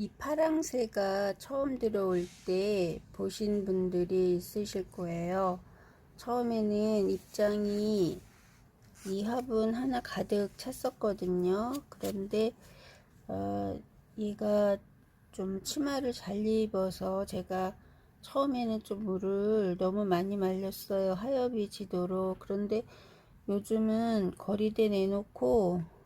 이 파랑새가 처음 들어올 때 보신 분들이 있으실 거예요. 처음에는 입장이 이 화분 하나 가득 찼었거든요. 그런데 어, 얘가 좀 치마를 잘 입어서 제가 처음에는 좀 물을 너무 많이 말렸어요. 하엽이 지도록. 그런데 요즘은 거리대 내놓고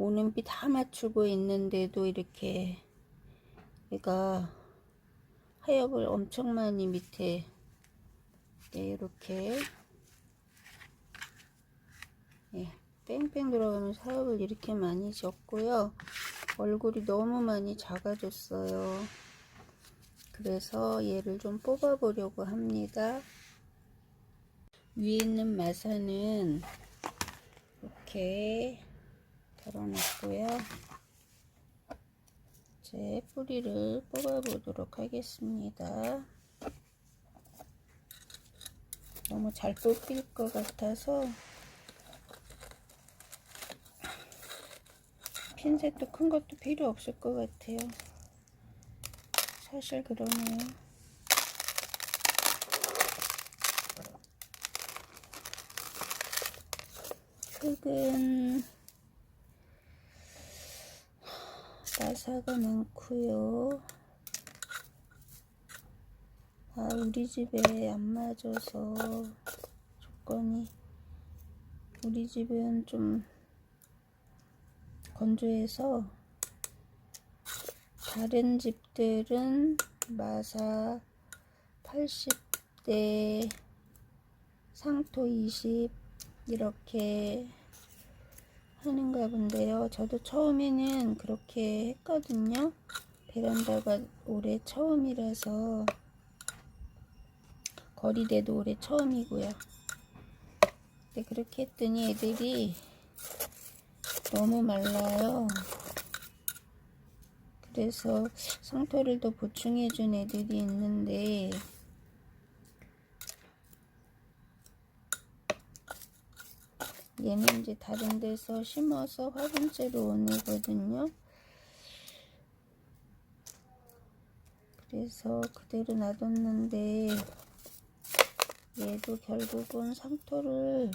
오는 비 다 맞추고 있는데도 이렇게 얘가 하엽을 엄청 많이 밑에 네, 이렇게 예, 뺑뺑 들어가면서 하엽을 이렇게 많이 졌고요. 얼굴이 너무 많이 작아졌어요. 그래서 얘를 좀 뽑아 보려고 합니다. 위에 있는 마사는 이렇게 덜어놨고요. 이제 뿌리를 뽑아 보도록 하겠습니다. 너무 잘 뽑힐 것 같아서 핀셋도 큰 것도 필요 없을 것 같아요. 사실 그러네요. 흙 은 나사가 많고요. 아, 우리 집에 안 맞아서 조건이 우리 집은 좀 건조해서 다른 집들은 마사 80대 상토 20 이렇게 하는가 본데요. 저도 처음에는 그렇게 했거든요. 베란다가 올해 처음이라서 거리대도 올해 처음이고요. 근데 그렇게 했더니 애들이 너무 말라요. 그래서 상토를 더 보충해준 애들이 있는데 얘는 이제 다른 데서 심어서 화분째로 온 애거든요. 그래서 그대로 놔뒀는데 얘도 결국은 상토를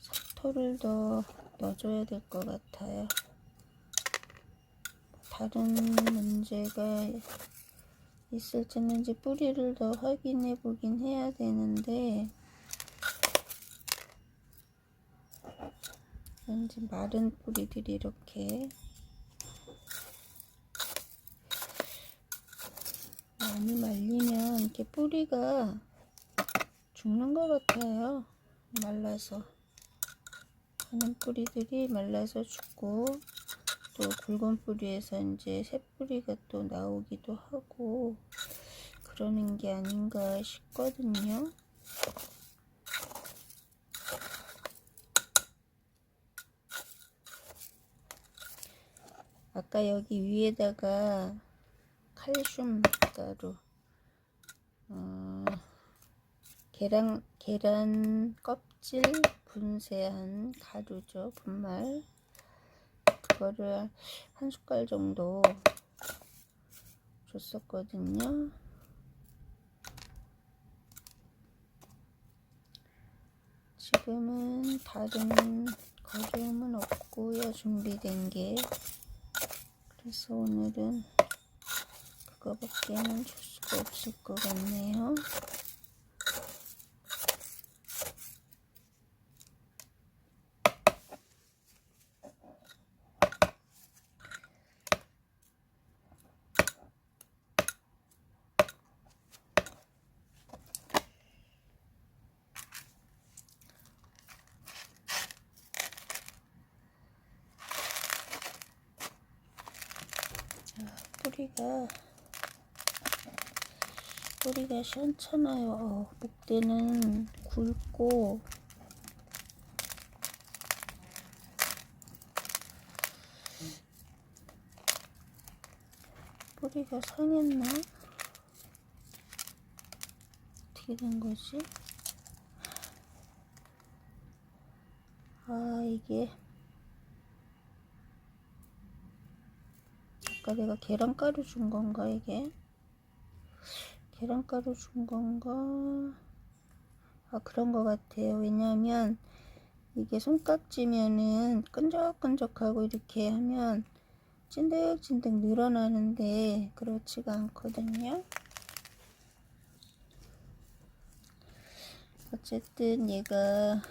상토를 더 넣어줘야 될 것 같아요. 다른 문제가 있을지는 이제 뿌리를 더 확인해 보긴 해야 되는데 왠지 마른 뿌리들이 이렇게 많이 말리면 이렇게 뿌리가 죽는 것 같아요. 말라서. 하는 뿌리들이 말라서 죽고 또 굵은 뿌리에서 이제 새 뿌리가 또 나오기도 하고 그러는 게 아닌가 싶거든요. 아까 여기 위에다가 칼슘 가루 어, 계란 계란 껍질 분쇄한 가루죠 분말. 그거를 한 숟갈 정도 줬었거든요. 지금은 다른 거름은 없고요 준비된 게 그래서 오늘은 그거밖에는 줄 수가 없을 것 같네요. 뿌리가 뿌리가 시원찮아요. 어, 목대는 굵고 뿌리가 상했나? 어떻게 된 거지? 아 이게 아까 내가 계란가루 준 건가 이게? 계란가루 준 건가? 아 그런 거 같아요. 왜냐면 이게 손깍지면은 끈적끈적하고 이렇게 하면 찐득찐득 늘어나는데 그렇지가 않거든요. 어쨌든 얘가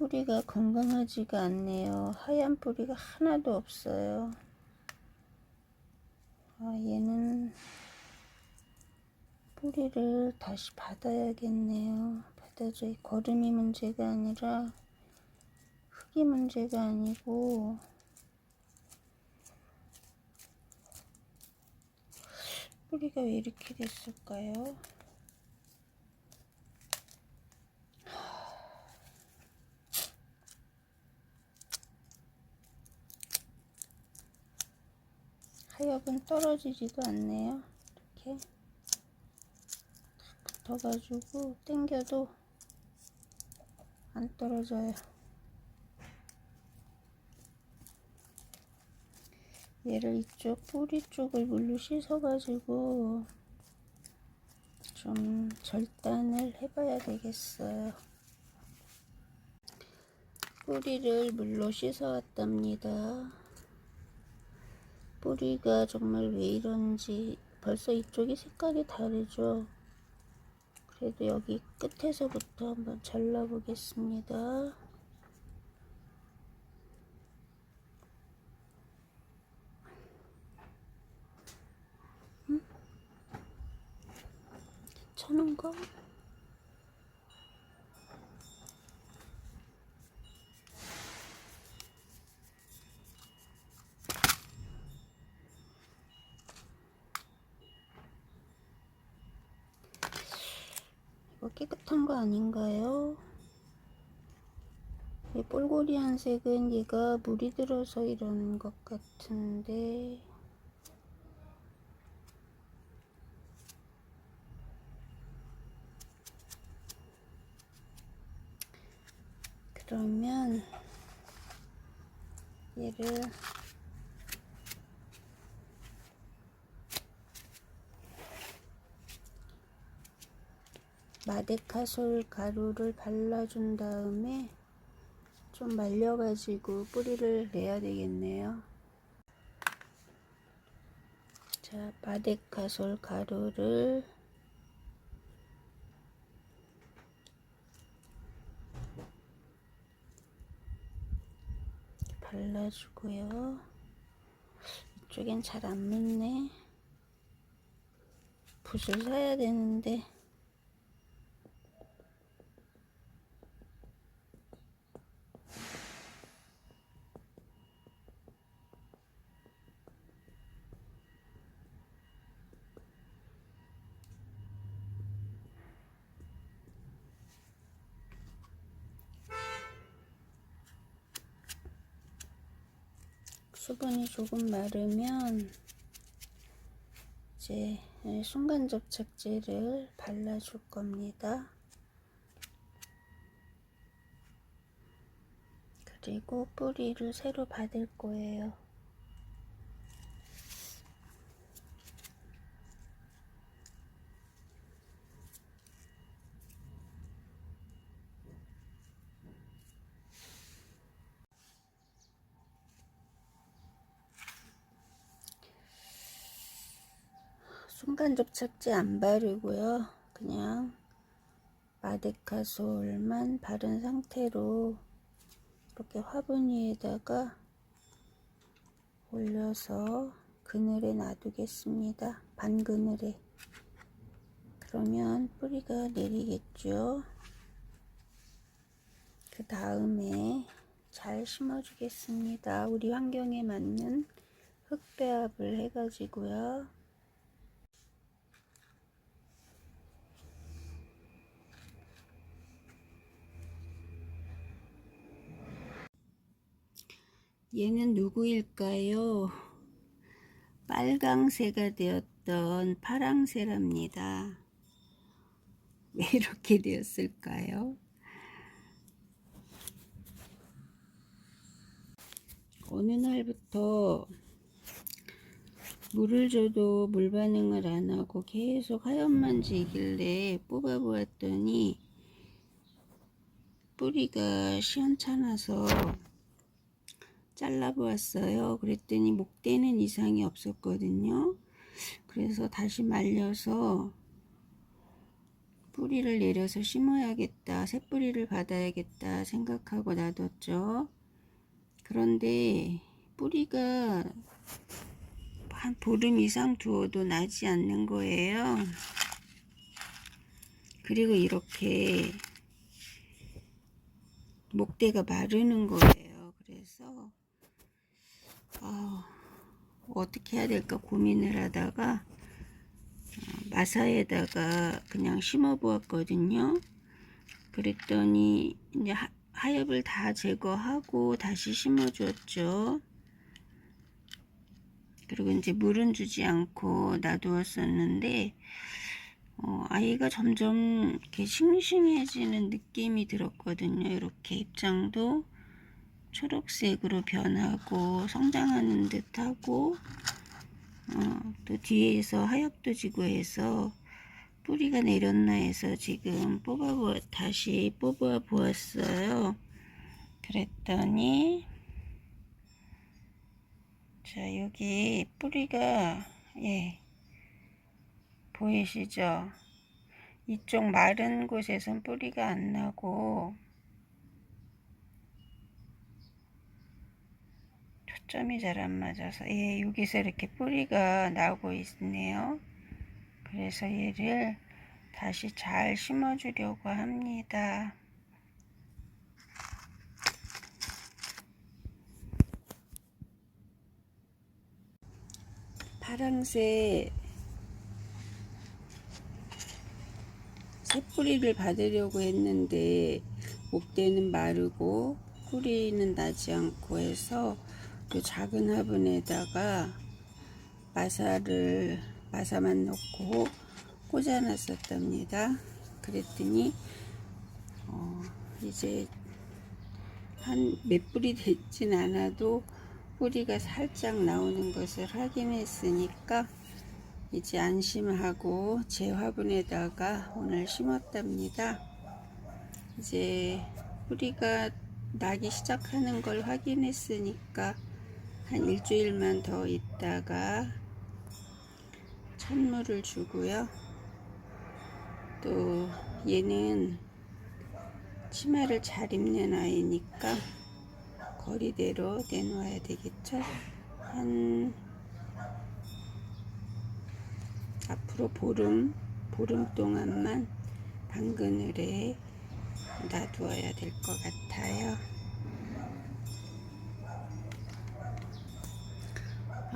뿌리가 건강하지가 않네요. 하얀 뿌리가 하나도 없어요. 아, 얘는 뿌리를 다시 받아야겠네요. 받아줘. 거름이 문제가 아니라 흙이 문제가 아니고 뿌리가 왜 이렇게 됐을까요? 하엽은 떨어지지도 않네요. 이렇게 붙어가지고 당겨도 안 떨어져요. 얘를 이쪽 뿌리 쪽을 물로 씻어가지고 좀 절단을 해봐야 되겠어요. 뿌리를 물로 씻어왔답니다. 뿌리가 정말 왜 이런지 벌써 이쪽이 색깔이 다르죠. 그래도 여기 끝에서부터 한번 잘라 보겠습니다. 응? 괜찮은가? 깨끗한 거 아닌가요? 이 볼고리한 색은 얘가 물이 들어서 이러는 것 같은데 그러면 얘를 마데카솔 가루를 발라준 다음에 좀 말려가지고 뿌리를 내야 되겠네요. 자, 마데카솔 가루를 발라주고요. 이쪽엔 잘 안 묻네. 붓을 사야 되는데 수분이 조금 마르면 이제 순간 접착제를 발라줄 겁니다. 그리고 뿌리를 새로 받을 거예요. 순간 접착제 안 바르고요. 그냥 마데카솔만 바른 상태로 이렇게 화분 위에다가 올려서 그늘에 놔두겠습니다. 반그늘에. 그러면 뿌리가 내리겠죠. 그 다음에 잘 심어주겠습니다. 우리 환경에 맞는 흙배합을 해가지고요. 얘는 누구일까요? 빨강새가 되었던 파랑새랍니다. 왜 이렇게 되었을까요? 어느 날부터 물을 줘도 물 반응을 안 하고 계속 하얀만 지길래 뽑아보았더니 뿌리가 시원찮아서 잘라보았어요. 그랬더니 목대는 이상이 없었거든요. 그래서 다시 말려서 뿌리를 내려서 심어야겠다. 새뿌리를 받아야겠다 생각하고 놔뒀죠. 그런데 뿌리가 한 보름 이상 두어도 나지 않는 거예요. 그리고 이렇게 목대가 마르는 거예요. 그래서 아, 어떻게 해야 될까 고민을 하다가 어, 마사에다가 그냥 심어 보았거든요. 그랬더니 이제 하, 하엽을 다 제거하고 다시 심어 주었죠. 그리고 이제 물은 주지 않고 놔두었었는데 어, 아이가 점점 이렇게 싱싱해지는 느낌이 들었거든요. 이렇게 입장도 초록색으로 변하고 성장하는 듯하고 어, 또 뒤에서 하엽도 지고 해서 뿌리가 내렸나 해서 지금 뽑아 보 다시 뽑아 보았어요. 그랬더니 자 여기 뿌리가 예 보이시죠? 이쪽 마른 곳에선 뿌리가 안 나고 초점이 잘 안 맞아서 예 여기서 이렇게 뿌리가 나고 있네요. 그래서 얘를 다시 잘 심어 주려고 합니다. 파랑새 새뿌리를 받으려고 했는데 목대는 마르고 뿌리는 나지 않고 해서 그 작은 화분에다가 마사를 마사만 넣고 꽂아놨었답니다. 그랬더니 어, 이제 한 몇 뿌리 됐진 않아도 뿌리가 살짝 나오는 것을 확인했으니까 이제 안심하고 제 화분에다가 오늘 심었답니다. 이제 뿌리가 나기 시작하는 걸 확인했으니까 한 일주일만 더 있다가 찬물을 주고요. 또 얘는 치마를 잘 입는 아이니까 거리대로 내놓아야 되겠죠. 한 앞으로 보름 보름 동안만 방그늘에 놔두어야 될 것 같아요.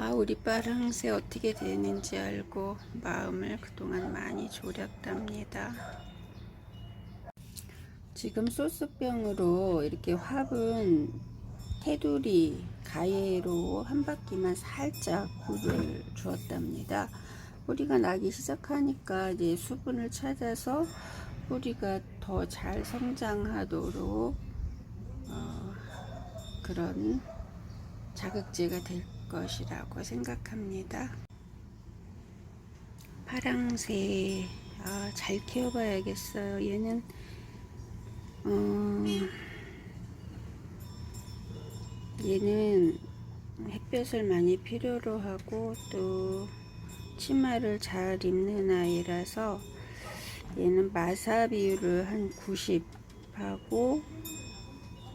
아 우리 파랑새 어떻게 되는지 알고 마음을 그동안 많이 졸였답니다. 지금 소스병으로 이렇게 화분 테두리 가해로 한 바퀴만 살짝 물을 주었답니다. 뿌리가 나기 시작하니까 이제 수분을 찾아서 뿌리가 더 잘 성장하도록 어, 그런 자극제가 될 것이라고 생각합니다. 파랑새 아, 잘 키워봐야겠어요. 얘는 어, 얘는 햇볕을 많이 필요로 하고 또 치마를 잘 입는 아이라서 얘는 마사 비율을 한 90 하고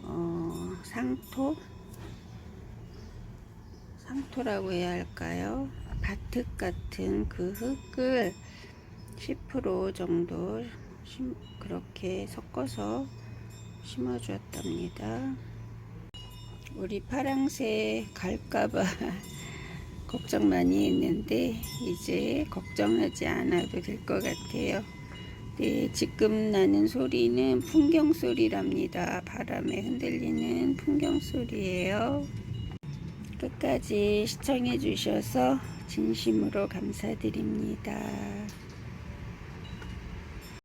어, 상토 상토라고 해야 할까요? 바특 같은 그 흙을 10% 정도 심, 그렇게 섞어서 심어 주었답니다. 우리 파랑새 갈까봐 걱정 많이 했는데 이제 걱정하지 않아도 될 것 같아요. 네, 지금 나는 소리는 풍경 소리랍니다. 바람에 흔들리는 풍경 소리예요. 끝까지 시청해 주셔서 진심으로 감사드립니다.